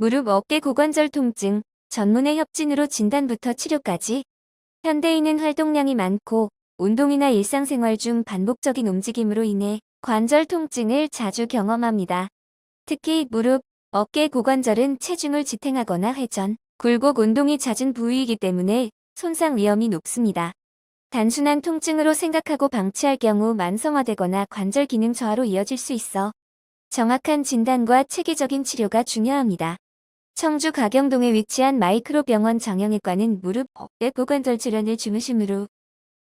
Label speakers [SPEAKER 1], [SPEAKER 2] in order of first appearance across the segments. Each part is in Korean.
[SPEAKER 1] 무릎 어깨 고관절 통증, 전문의 협진으로 진단부터 치료까지. 현대인은 활동량이 많고 운동이나 일상생활 중 반복적인 움직임으로 인해 관절 통증을 자주 경험합니다. 특히 무릎, 어깨 고관절은 체중을 지탱하거나 회전, 굴곡 운동이 잦은 부위이기 때문에 손상 위험이 높습니다. 단순한 통증으로 생각하고 방치할 경우 만성화되거나 관절 기능 저하로 이어질 수 있어 정확한 진단과 체계적인 치료가 중요합니다. 청주 가경동에 위치한 마이크로 병원 정형외과는 무릎, 어깨 고관절 질환을 중심으로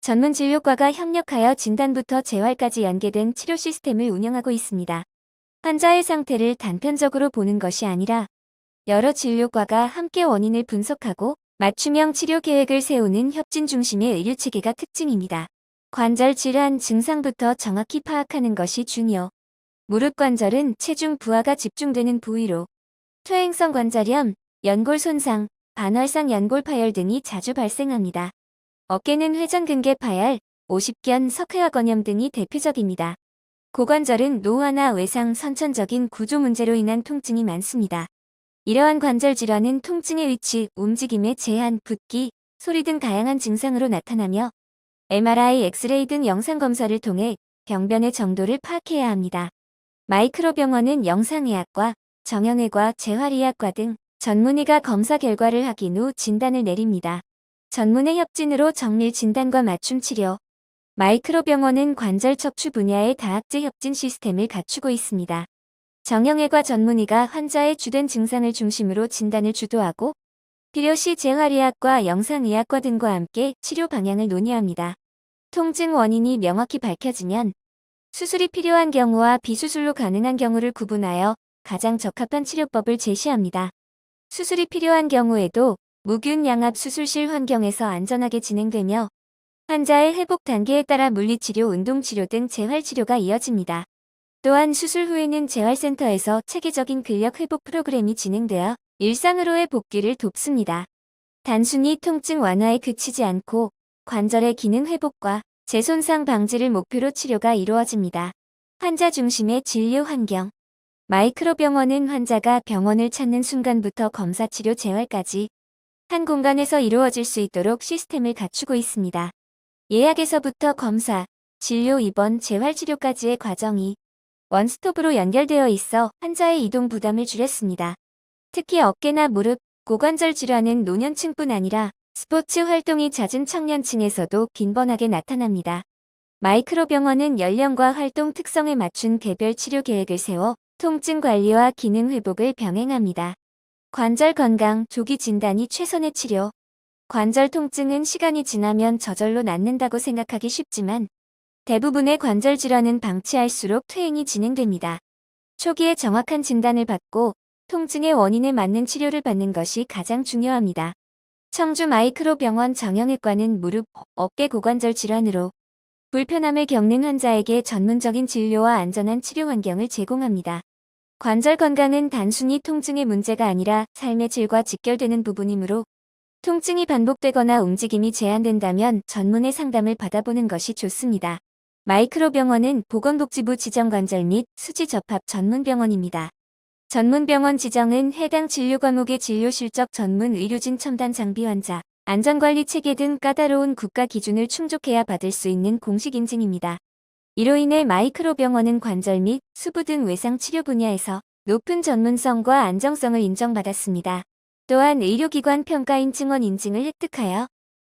[SPEAKER 1] 전문 진료과가 협력하여 진단부터 재활까지 연계된 치료 시스템을 운영하고 있습니다. 환자의 상태를 단편적으로 보는 것이 아니라 여러 진료과가 함께 원인을 분석하고 맞춤형 치료 계획을 세우는 협진 중심의 의료 체계가 특징입니다. 관절 질환 증상부터 정확히 파악하는 것이 중요. 무릎 관절은 체중 부하가 집중되는 부위로 퇴행성 관절염, 연골 손상, 반월상 연골 파열 등이 자주 발생합니다. 어깨는 회전근개 파열, 오십견 석회화 건염 등이 대표적입니다. 고관절은 노화나 외상 선천적인 구조 문제로 인한 통증이 많습니다. 이러한 관절 질환은 통증의 위치, 움직임의 제한, 붓기, 소리 등 다양한 증상으로 나타나며 MRI, 엑스레이 등 영상 검사를 통해 병변의 정도를 파악해야 합니다. 마이크로 병원은 영상의학과, 정형외과, 재활의학과 등 전문의가 검사 결과를 확인 후 진단을 내립니다. 전문의 협진으로 정밀 진단과 맞춤 치료. 마이크로 병원은 관절 척추 분야의 다학제 협진 시스템을 갖추고 있습니다. 정형외과 전문의가 환자의 주된 증상을 중심으로 진단을 주도하고 필요시 재활의학과 영상의학과 등과 함께 치료 방향을 논의합니다. 통증 원인이 명확히 밝혀지면 수술이 필요한 경우와 비수술로 가능한 경우를 구분하여 가장 적합한 치료법을 제시합니다. 수술이 필요한 경우에도 무균 양압 수술실 환경에서 안전하게 진행되며 환자의 회복 단계에 따라 물리치료, 운동치료 등 재활치료가 이어집니다. 또한 수술 후에는 재활센터에서 체계적인 근력 회복 프로그램이 진행되어 일상으로의 복귀를 돕습니다. 단순히 통증 완화에 그치지 않고 관절의 기능 회복과 재손상 방지를 목표로 치료가 이루어집니다. 환자 중심의 진료 환경 마이크로 병원은 환자가 병원을 찾는 순간부터 검사 치료 재활까지 한 공간에서 이루어질 수 있도록 시스템을 갖추고 있습니다. 예약에서부터 검사, 진료 입원, 재활치료까지의 과정이 원스톱으로 연결되어 있어 환자의 이동 부담을 줄였습니다. 특히 어깨나 무릎, 고관절 질환은 노년층뿐 아니라 스포츠 활동이 잦은 청년층에서도 빈번하게 나타납니다. 마이크로 병원은 연령과 활동 특성에 맞춘 개별 치료 계획을 세워 통증 관리와 기능 회복을 병행합니다. 관절 건강, 조기 진단이 최선의 치료. 관절 통증은 시간이 지나면 저절로 낫는다고 생각하기 쉽지만 대부분의 관절 질환은 방치할수록 퇴행이 진행됩니다. 초기에 정확한 진단을 받고 통증의 원인에 맞는 치료를 받는 것이 가장 중요합니다. 청주 마이크로 병원 정형외과는 무릎, 어깨 고관절 질환으로 불편함을 겪는 환자에게 전문적인 진료와 안전한 치료 환경을 제공합니다. 관절 건강은 단순히 통증의 문제가 아니라 삶의 질과 직결되는 부분이므로 통증이 반복되거나 움직임이 제한된다면 전문의 상담을 받아보는 것이 좋습니다. 마이크로 병원은 보건복지부 지정관절 및 수지 접합 전문병원입니다. 전문병원 지정은 해당 진료 과목의 진료 실적 전문 의료진 첨단 장비 환자, 안전관리 체계 등 까다로운 국가 기준을 충족해야 받을 수 있는 공식 인증입니다. 이로 인해 마이크로 병원은 관절 및 수부 등 외상 치료 분야에서 높은 전문성과 안정성을 인정받았습니다. 또한 의료기관 평가 인 증원 인증을 획득하여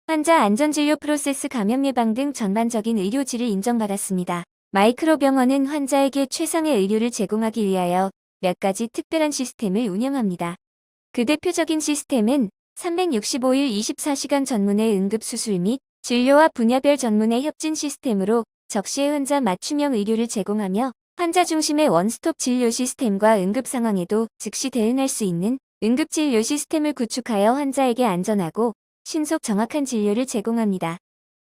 [SPEAKER 1] 환자 안전진료 프로세스 감염 예방 등 전반적인 의료질을 인정받았습니다. 마이크로 병원은 환자에게 최상의 의료를 제공하기 위하여 몇 가지 특별한 시스템을 운영합니다. 그 대표적인 시스템은 365일 24시간 전문의 응급수술 및 진료와 분야별 전문의 협진 시스템으로 적시의 환자 맞춤형 의료를 제공하며 환자 중심의 원스톱 진료 시스템과 응급 상황에도 즉시 대응할 수 있는 응급진료 시스템을 구축하여 환자에게 안전하고 신속 정확한 진료를 제공합니다.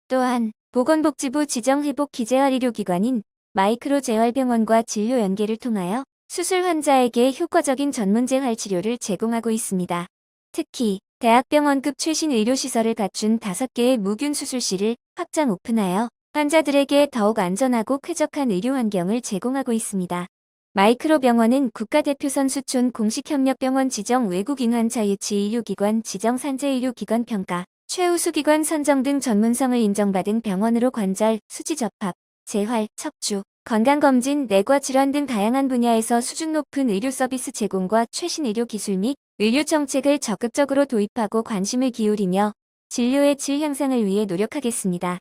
[SPEAKER 1] 또한 보건복지부 지정회복 기재활 의료기관인 마이크로 재활병원과 진료 연계를 통하여 수술 환자에게 효과적인 전문재활 치료를 제공하고 있습니다. 특히 대학병원급 최신 의료시설을 갖춘 5개의 무균 수술실을 확장 오픈하여 환자들에게 더욱 안전하고 쾌적한 의료 환경을 제공하고 있습니다. 마이크로병원은 국가대표 선 수촌 공식협력병원 지정 외국인환 자유치 의료기관 지정 산재의료기관 평가, 최우수기관 선정 등 전문성을 인정받은 병원으로 관절, 수지접합, 재활, 척추, 건강검진, 내과 질환 등 다양한 분야에서 수준 높은 의료 서비스 제공과 최신 의료 기술 및 의료 정책을 적극적으로 도입하고 관심을 기울이며 진료의 질 향상을 위해 노력하겠습니다.